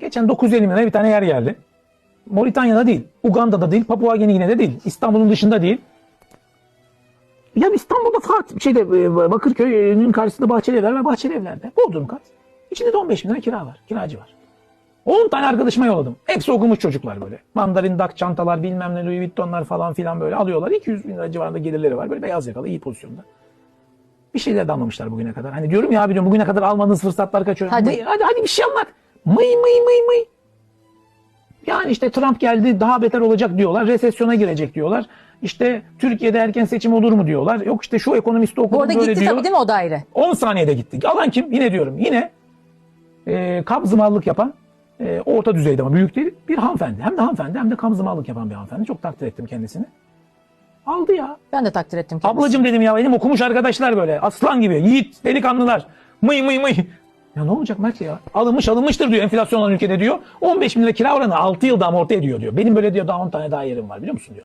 Geçen 950 bin liraya bir tane yer geldi. Moritanya'da değil, Uganda'da değil, Papua Yeni Gine'de değil, İstanbul'un dışında değil. Ya İstanbul'da Fatih, şeyde e, Bakırköy'ün karşısında Bahçeli Evler ve Bahçeli Evler'de. Bodrum kat. İçinde de 15 bin lira kira var, kiracı var. 10 tane arkadaşıma yolladım. Hepsi okumuş çocuklar böyle. Mandarin dak çantalar bilmem ne Louis Vuitton'lar falan filan böyle alıyorlar. 200 bin lira civarında gelirleri var. Böyle beyaz yakalı iyi pozisyonda. Bir şeyler de anlamışlar bugüne kadar. Hani diyorum ya abi diyorum bugüne kadar almadığınız fırsatlar kaçıyor. Hadi. Hadi hadi bir şey anlat. Mıy mıy mıy mıy. Yani işte Trump geldi daha beter olacak diyorlar. Resesyona girecek diyorlar. İşte Türkiye'de erken seçim olur mu diyorlar. Yok işte şu ekonomisti Bu okudum arada böyle gitti diyor. tabii değil mi o daire? 10 saniyede gittik. Alan kim? Yine diyorum. Yine e, kabzımallık yapan e, orta düzeyde ama büyük değil bir hanımefendi. Hem de hanımefendi hem de kabzımallık yapan bir hanımefendi. Çok takdir ettim kendisini. Aldı ya. Ben de takdir ettim kendisini. Ablacım dedim ya benim okumuş arkadaşlar böyle aslan gibi yiğit delikanlılar. Mıy mıy mıy. Ya ne olacak Mert ya? Alınmış alınmıştır diyor enflasyon olan ülkede diyor. 15 bin lira kira oranı 6 yılda amorti ediyor diyor. Benim böyle diyor daha 10 tane daha yerim var biliyor musun diyor.